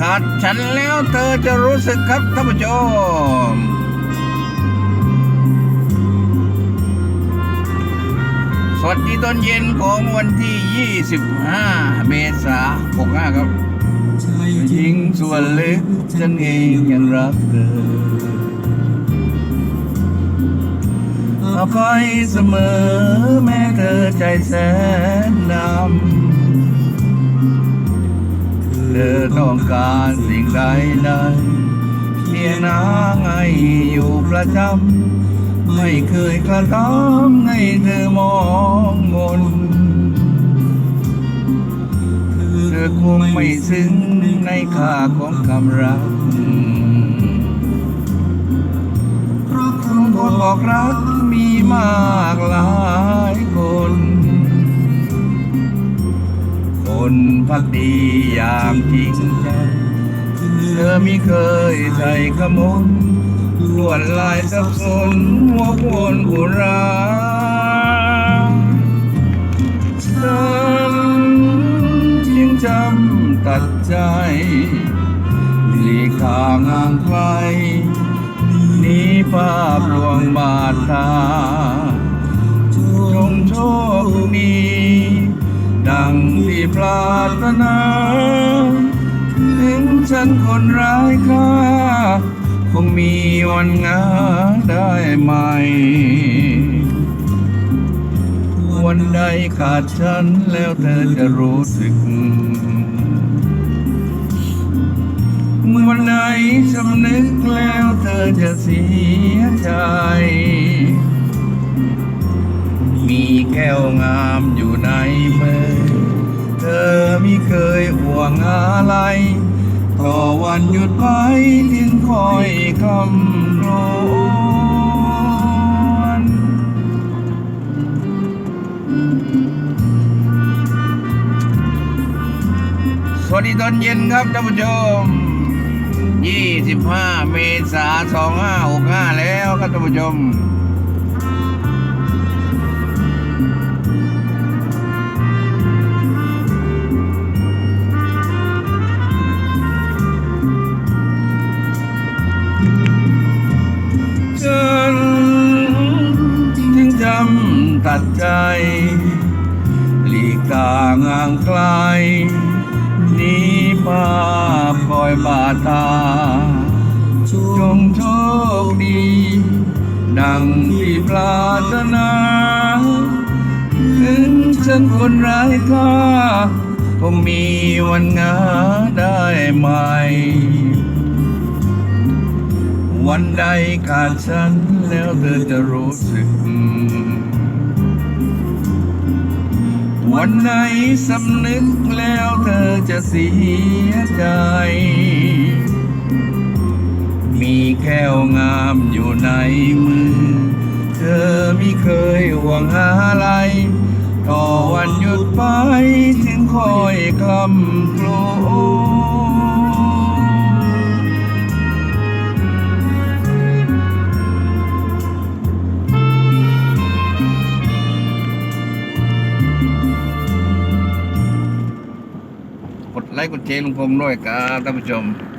ขาดฉันแล้วเธอจะรู้สึกครับท่านผู้ชมสวัสดีตอนเย็นของวันที่ 25 เมษายน65 ครับหญิงส่วนลึกฉันเองยังรักเธออภัยเสมอแม้เธอใจแสนดำ เธอต้องการสิ่งใดใดเพียงนาให้อยู่ประจำ ไม่เคยกระทำให้เธอมองมนเธอคงไม่ซึ้งในค่าของคำรักเพราะคนบอกรักมีมากหลายคน นพักดีอย่างจริงใจ เธอไม่เคยใส่ขมนลวดลายสับสนหัววนอุราฉันจึงจำตัดใจหลีกทางห่างไกลหนีภาพลวงบาดตาจงโชคดีดังที่ ปรารถนา ถึงฉันคนร้ายค่าคงมีวันงาได้ไหม วันใดขาดฉันแล้วเธอจะรู้สึกเมื่อวันไหนสำนึกแล้วเธอจะเสียใจ มีแก้วงามอยู่ในมือ งอะไร ต่อวันหยุดไปถึงคอยคำรนสวัสดีตอนเย็นครับท่านผู้ชม 25 เมษายน 2565 แล้วครับท่านผู้ชม ตัดใจ หลีกตางห่างไกลหนี้ภาพคอยบาดตา จงโชคดี ดังที่ปรารถนาถึงฉันคนร้ายค่าคงมีวันงาได้ไหม วันใดขาดฉันแล้วเธอจะรู้สึก วันไหนสำนึกแล้วเธอจะเสียใจ มีแก้วงามอยู่ในมือ เธอไม่เคยห่วงหาอะไร ต่อวันหยุดไปถึงคอยคลำโกลน ไลค์กดแชร์ลุงพงด้วยครับท่านผู้ชม